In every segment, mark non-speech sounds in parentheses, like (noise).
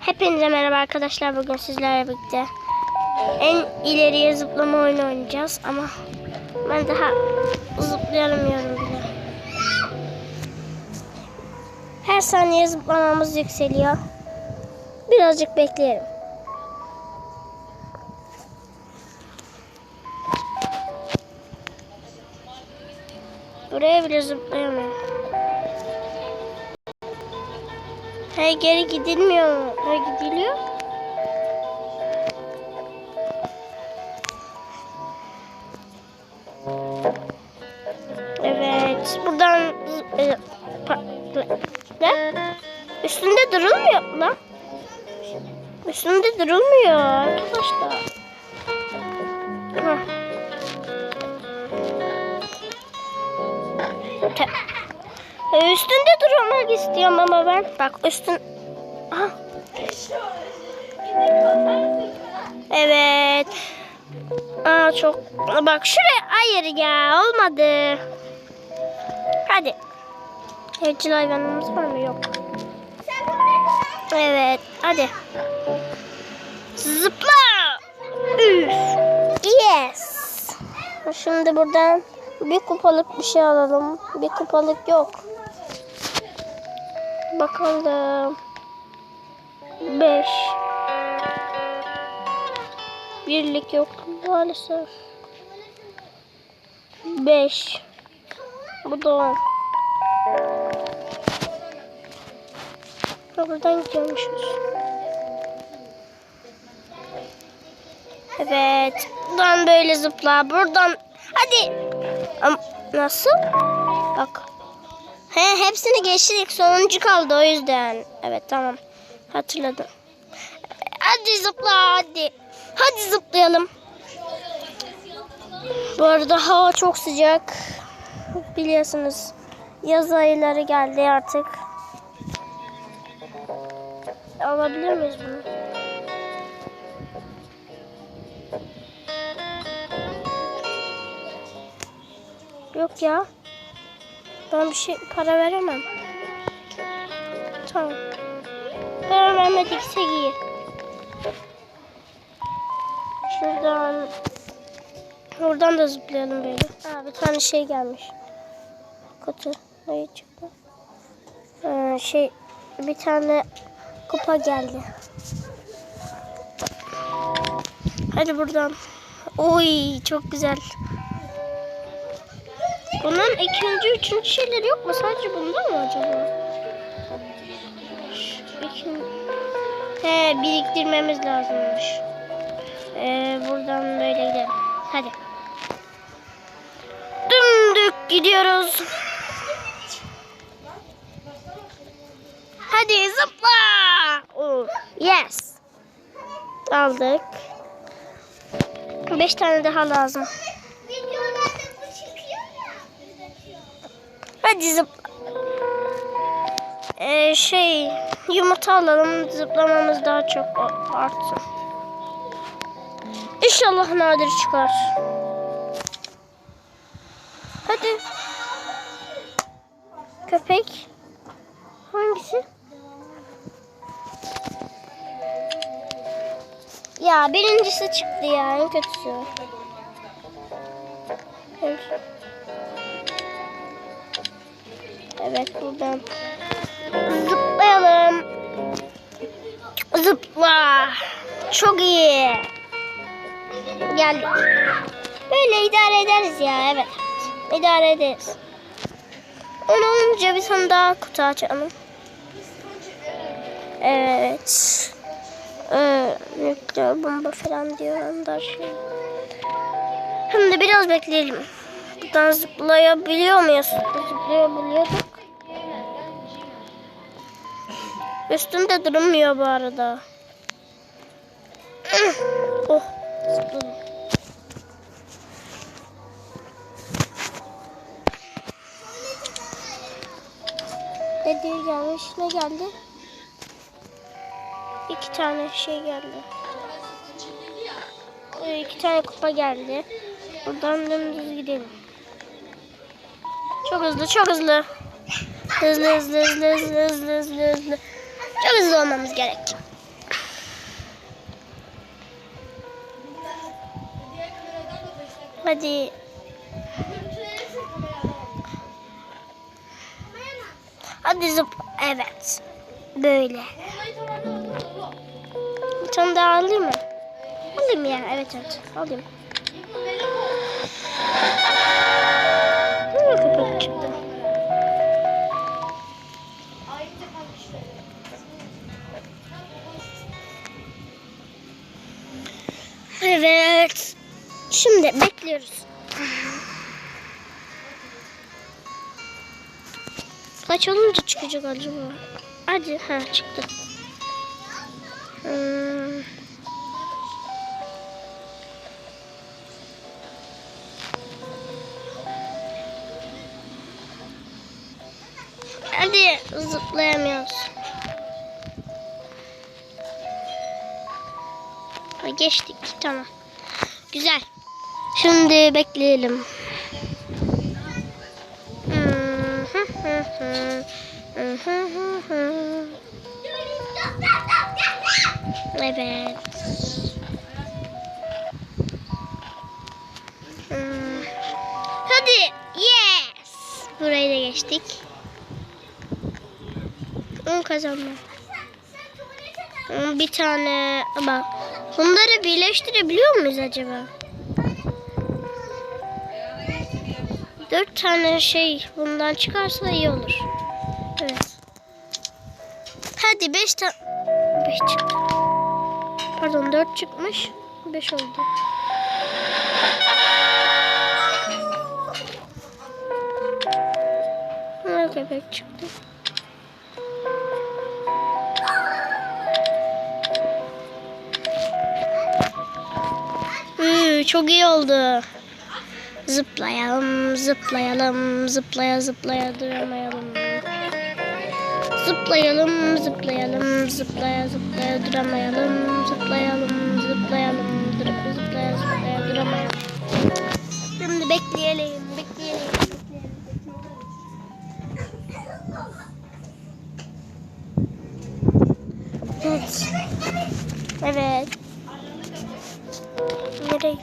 Hepinize merhaba arkadaşlar. Bugün sizlerle birlikte en ileriye zıplama oyunu oynayacağız ama ben daha zıplayamıyorum bile. Her saniye zıplamamız yükseliyor. Birazcık bekleyelim. Buraya bile zıplayamıyorum. Hey geri gidilmiyor mu? Ha gidiliyor. Evet. Buradan e, ne? Üstünde durulmuyor mu lan. Üstünde durulmuyor arkadaşlar. Hah. E, Üstünde durmak istiyorum ama ben. Bak üstün... Aha. Evet. Aa çok... Bak şuraya... Hayır ya olmadı. Hadi. Evcil hayvanımız var mı? Yok. Evet. Hadi. Zıpla. Üf. Yes. Şimdi buradan bir kupalık bir şey alalım. Bir kupalık yok. Bakalım. Beş. Birlik yok maalesef. Beş. Bu da on. Ha, Buradan gidiyormuşuz. Evet. Buradan böyle zıpla. Buradan. Hadi. Am- Nasıl? He hepsini geçtik. Sonuncu kaldı o yüzden. Evet tamam. Hatırladım. Hadi zıpla hadi. Hadi zıplayalım. Bu arada hava çok sıcak. Biliyorsunuz. Yaz ayları geldi artık. Alabilir miyiz bunu? Yok ya. Ben bir şey para veremem. Tamam. Para vermedikse giy. Şuradan Buradan da zıplayalım böyle. Aa, bir tane şey gelmiş. Kutu. Ne çıktı? Ee, şey bir tane kupa geldi. Hadi buradan. Oy çok güzel. Bunun ikinci, üçüncü şeyleri yok mu? Sadece bunda mı acaba? He, biriktirmemiz lazımmış. Ee, buradan böyle gidelim. Hadi. Dümdük gidiyoruz. Hadi zıpla. Oh, yes. Aldık. Beş tane daha lazım. Hadi zıpla. Ee, şey yumurta alalım zıplamamız daha çok artsın. İnşallah nadir çıkar. Hadi. Köpek. Hangisi? Ya birincisi çıktı ya en kötüsü. Evet buradan zıplayalım. Zıpla. Çok iyi. Geldik. Böyle idare ederiz ya evet. İdare ederiz. Onu olunca bir tane daha kutu açalım. Evet. Ee, nükleer bomba falan diyor. Onlar şey. Şimdi biraz bekleyelim. Buradan zıplayabiliyor muyuz? Zıplayabiliyorduk. Üstünde durmuyor bu arada. (clears throat) oh. Ne diye gelmiş? Ne geldi? İki tane şey geldi. Ee, iki tane kupa geldi. Buradan dümdüz gidelim. Çok hızlı, çok. Hızlı, hızlı, hızlı, hızlı, hızlı, hızlı, hızlı. Çok hızlı olmamız gerek. Hadi. Hadi zıp. Evet. Böyle. Bir tane daha alayım mı? Alayım ya. Evet evet. Alayım. Şimdi bekliyoruz. Kaç olunca çıkacak acaba? Hadi ha çıktı. Hmm. Hadi zıplayamıyoruz. Ha, geçtik tamam. Güzel. Şimdi bekleyelim. Evet. Hadi. Yes. Burayı da geçtik. 10 kazandım. Hmm, Bir tane bak. Bunları birleştirebiliyor muyuz acaba? Dört tane şey bundan çıkarsa iyi olur. Evet. Hadi beş tane... Beş çıktı. Pardon dört çıkmış. Beş oldu. Ne köpek çıktı. Hmm, çok iyi oldu. Zıplayalım, zıplayalım, zıplaya zıplaya duramayalım. Zıplayalım, zıplayalım, zıplaya zıplaya duramayalım. Zıplayalım, zıplayalım, dur- zıplaya zıplaya duramayalım. Şimdi bekleyelim, bekleyelim. Evet. Evet. Nereye.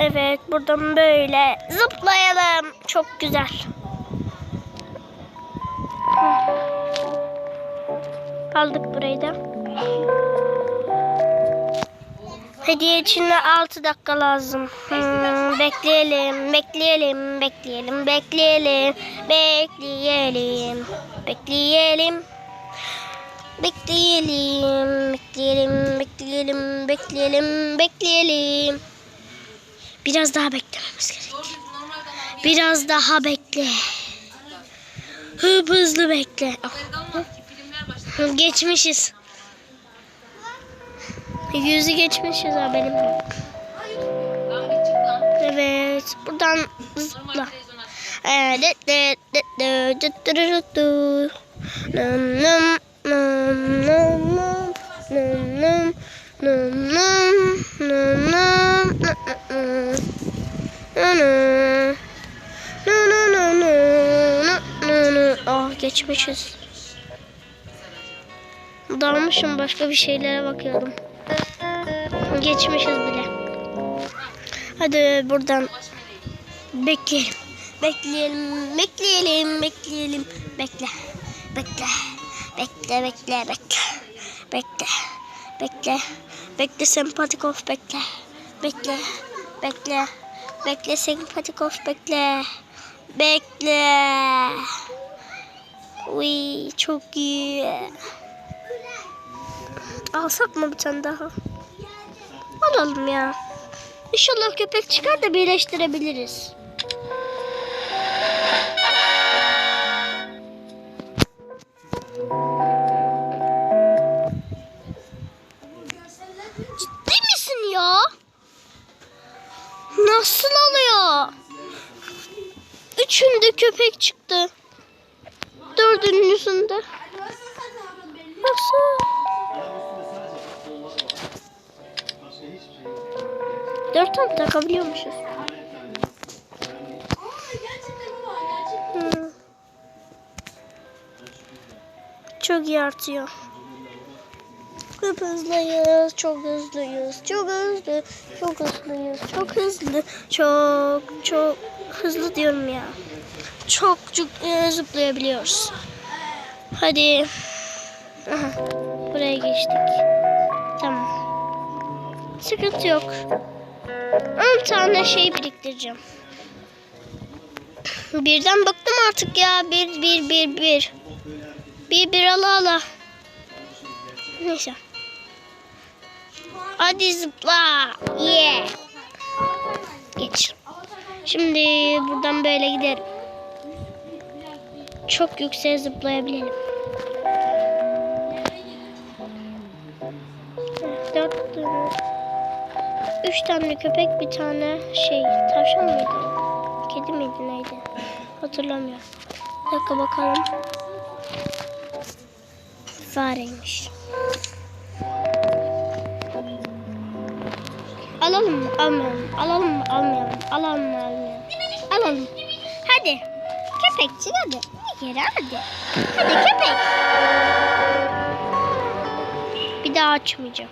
Evet buradan böyle zıplayalım. Çok güzel. Aldık burayı da. Hediye için 6 dakika lazım. Hmm, bekleyelim, bekleyelim, bekleyelim, bekleyelim, bekleyelim, bekleyelim. Bekleyelim, bekleyelim, bekleyelim, bekleyelim, bekleyelim. Biraz daha beklememiz gerek. Biraz daha bekle. Hıp hızlı bekle. Geçmişiz. Yüzü geçmişiz haberim yok. Evet, buradan zıpla. Evet, evet, evet, evet, evet, evet. Nım nım nı nı nı nı. Ah geçmişiz. Dalmışım başka bir şeylere bakıyordum. Geçmişiz bile. Hadi buradan bekleyelim. Bekleyelim, bekleyelim, bekleyelim. Bekle, bekle, bekle, bekle, bekle, bekle, bekle, bekle sempatik of bekle, bekle, bekle, bekle sempatik of bekle, bekle. Uy çok iyi. Alsak mı bir tane daha? Alalım ya. İnşallah köpek çıkar da birleştirebiliriz. Nasıl oluyor? Üçünde köpek çıktı. Dördüncüsünde. Nasıl? Dört tane takabiliyormuşuz. Hmm. Çok iyi artıyor. Çok hızlıyız, çok hızlıyız, çok hızlı, çok hızlıyız, çok hızlı, çok çok hızlı diyorum ya. Çok çok e, zıplayabiliyoruz. Hadi. Aha, buraya geçtik. Tamam. Sıkıntı yok. 10 tane şey biriktireceğim. Birden bıktım artık ya. Bir, bir, bir, bir. Bir, bir ala ala. Neyse. Hadi zıpla. Yeah. Geç. Şimdi buradan böyle giderim. Çok yükseğe zıplayabilirim. Üç tane köpek, bir tane şey. Tavşan mıydı? Kedi miydi neydi? Hatırlamıyorum. Bir dakika bakalım. Fareymiş. Almayalım. Alalım mı? Almayalım. Alalım mı? Almayalım. Alalım. Hadi. Köpekçi hadi. Bir kere hadi. Hadi köpek. Bir daha açmayacağım.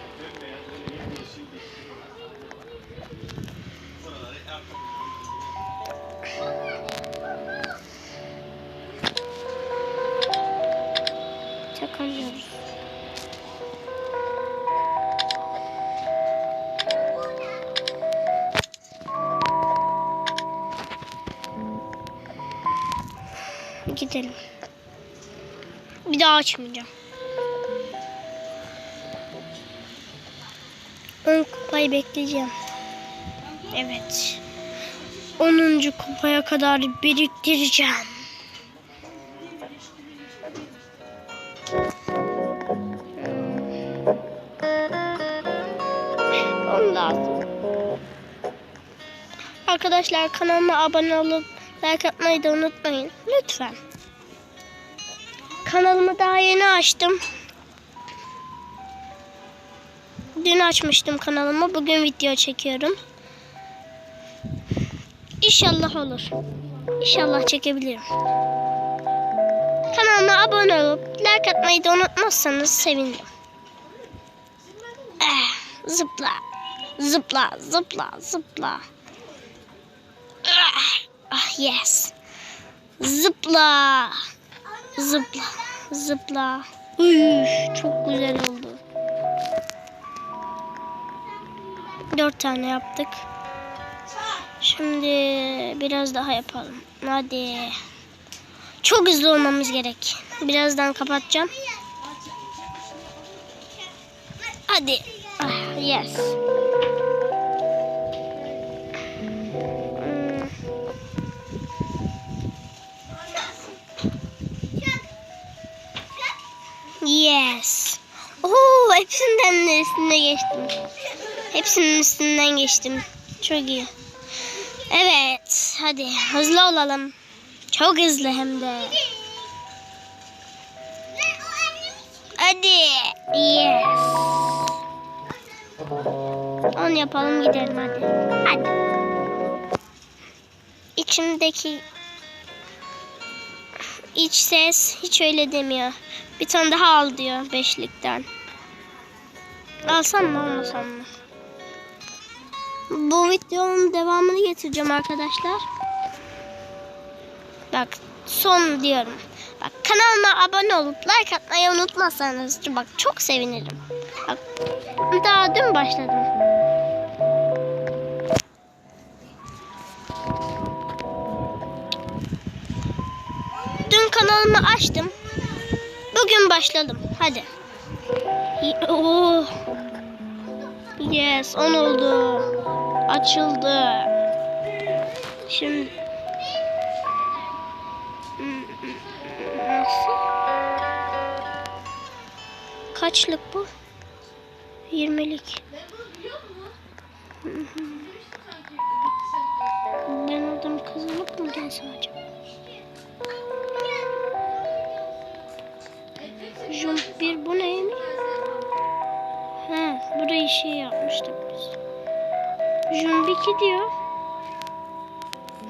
Gidelim. Bir daha açmayacağım. Ön kupayı bekleyeceğim. Evet. 10. kupaya kadar biriktireceğim. Lazım. Arkadaşlar kanalıma abone olup like atmayı da unutmayın. Lütfen. Kanalımı daha yeni açtım. Dün açmıştım kanalımı. Bugün video çekiyorum. İnşallah olur. İnşallah çekebilirim. Kanalıma abone olup like atmayı da unutmazsanız sevinirim. Eh, zıpla. Zıpla, zıpla, zıpla. Yes. Zıpla. Zıpla. Zıpla. Üf, çok güzel oldu. Dört tane yaptık. Şimdi biraz daha yapalım. Hadi. Çok hızlı olmamız gerek. Birazdan kapatacağım. Hadi. Ah, yes. Yes. Oo, hepsinden de üstüne geçtim. Hepsinin üstünden geçtim. Çok iyi. Evet, hadi hızlı olalım. Çok hızlı hem de. Hadi. Yes. Onu yapalım gidelim hadi. Hadi. İçimdeki iç ses hiç öyle demiyor. Bir tane daha al diyor beşlikten. Alsam mı almasam mı? Bu videonun devamını getireceğim arkadaşlar. Bak son diyorum. Bak kanalıma abone olup like atmayı unutmazsanız bak çok sevinirim. Bak daha dün başladım. Kanalımı açtım. Bugün başladım. Hadi. Oh. Yes, 10 oldu. Açıldı. Şimdi nasıl? Kaçlık bu? 20'lik. Ben oradan kazanıp mı gelsem acaba? Burayı şey yapmıştık biz. Jump 2 diyor.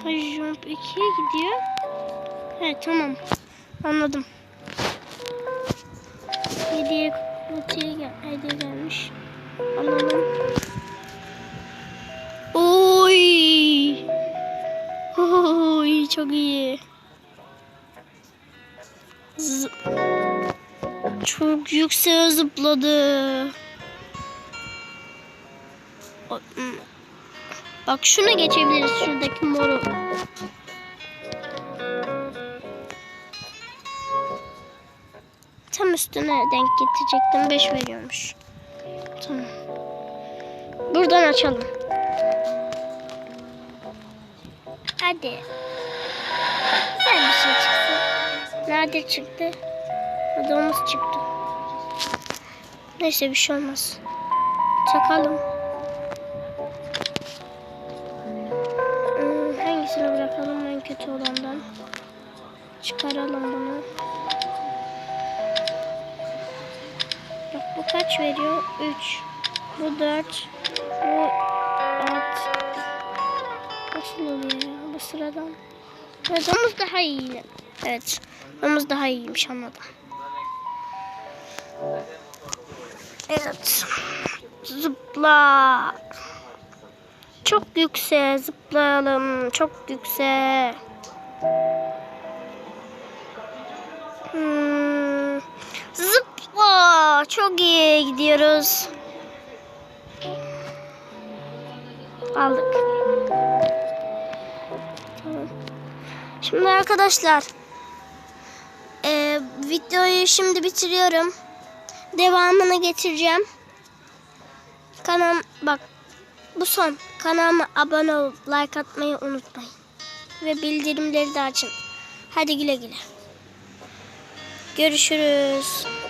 Ha, Jump 2'ye gidiyor. He, tamam. Anladım. Hediye kutuya gel. hediye gelmiş. Alalım. Oy. Oy çok iyi. Z- çok yüksek zıpladı. Bak şuna geçebiliriz şuradaki moru. Tam üstüne denk getirecektim. 5 veriyormuş. Tamam. Buradan açalım. Hadi. Güzel bir şey çıksın. Nadir çıktı. Adamımız çıktı. Neyse bir şey olmaz. Çakalım. Çıkaralım bunu. Bak bu kaç veriyor? 3. Bu 4. Bu 6. Nasıl oluyor ya? Bu sıradan. Evet domuz daha iyi. Evet. Domuz daha iyiymiş anladım. Evet. Zıpla. Çok yüksek zıplayalım. Çok yüksek. Çok iyi gidiyoruz. Aldık. Şimdi arkadaşlar eee, videoyu şimdi bitiriyorum. Devamını getireceğim. Kanal bak bu son. Kanalıma abone olup like atmayı unutmayın. Ve bildirimleri de açın. Hadi güle güle. Görüşürüz.